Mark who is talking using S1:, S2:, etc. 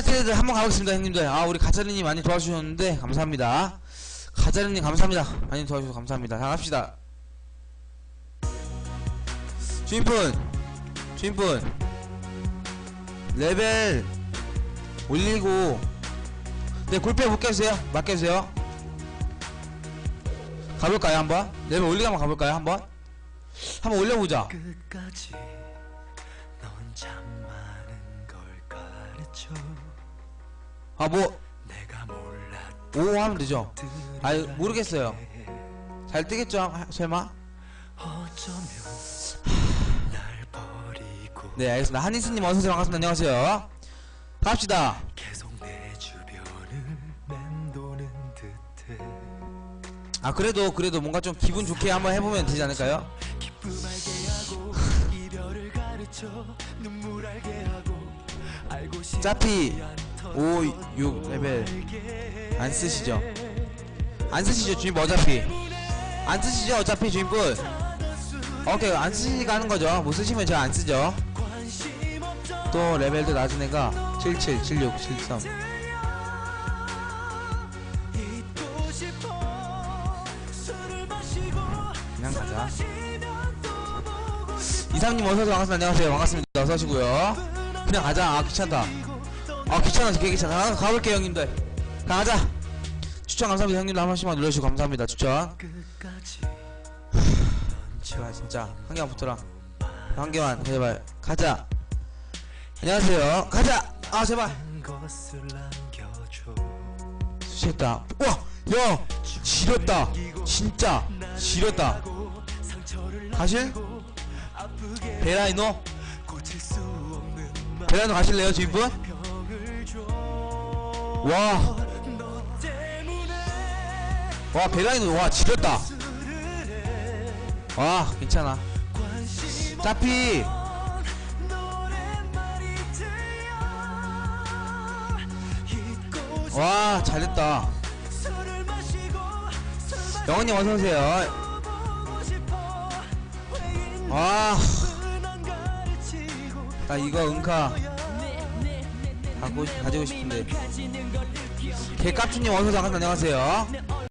S1: 가자리들 한번 가보겠습니다 형님들. 아 우리 가자리님 많이 도와주셨는데 감사합니다. 가자리님 감사합니다. 많이 도와주셔서 감사합니다. 자 갑시다. 주인분 주인분. 레벨 올리고. 네 골패 맡겨주세요. 맡겨주세요. 가볼까요 한번? 레벨 올리고 한번 가볼까요 한번? 한번 올려보자
S2: 가르쳐
S1: 아뭐 오 하면 되죠? 아유 모르겠어요. 잘 뜨겠죠 하- 설마? 네 알겠습니다. 한인스님 어서오세요. 반갑습니다. 안녕하세요. 갑시다. 아 그래도 그래도 뭔가 좀 기분 좋게 한번 해보면 되지 않을까요 짜피
S2: 않던
S1: 5, 6 레벨. 안 쓰시죠? 안 쓰시죠 주인분 어차피? 안 쓰시죠? 어차피 주인분? 오케이 안 쓰시니까 하는 거죠. 못 쓰시면 제가 안 쓰죠. 또 레벨도 낮은 애가 77, 76, 73
S2: 잊고 싶어 술을 마시고
S1: 그냥 가자. 이상님 어서오세요. 반갑습니다. 안녕하세요. 반갑습니다. 어서오시고요 그냥 가자. 아 귀찮다. 아 귀찮아 되게 귀찮아 아, 가볼게요 형님들. 가자. 추천 감사합니다. 형님들 한 번씩만 눌러주시고 감사합니다 추천. 제발 진짜. 한 개만 붙어라. 한 개만 제발. 가자. 안녕하세요. 가자. 아 제발. 수시했다. 와야 지렸다. 진짜 지렸다. 가실? 베라이노 베라이노 가실래요 주인분? 와. 와 베라이노 와 지렸다. 와 괜찮아. 짜피. 와 잘됐다. 영원님 어서오세요. 와나
S2: 넌 가르치고
S1: 이거 은카 가고 가지고 싶은데. 개깝추님 어서오세요 안녕하세요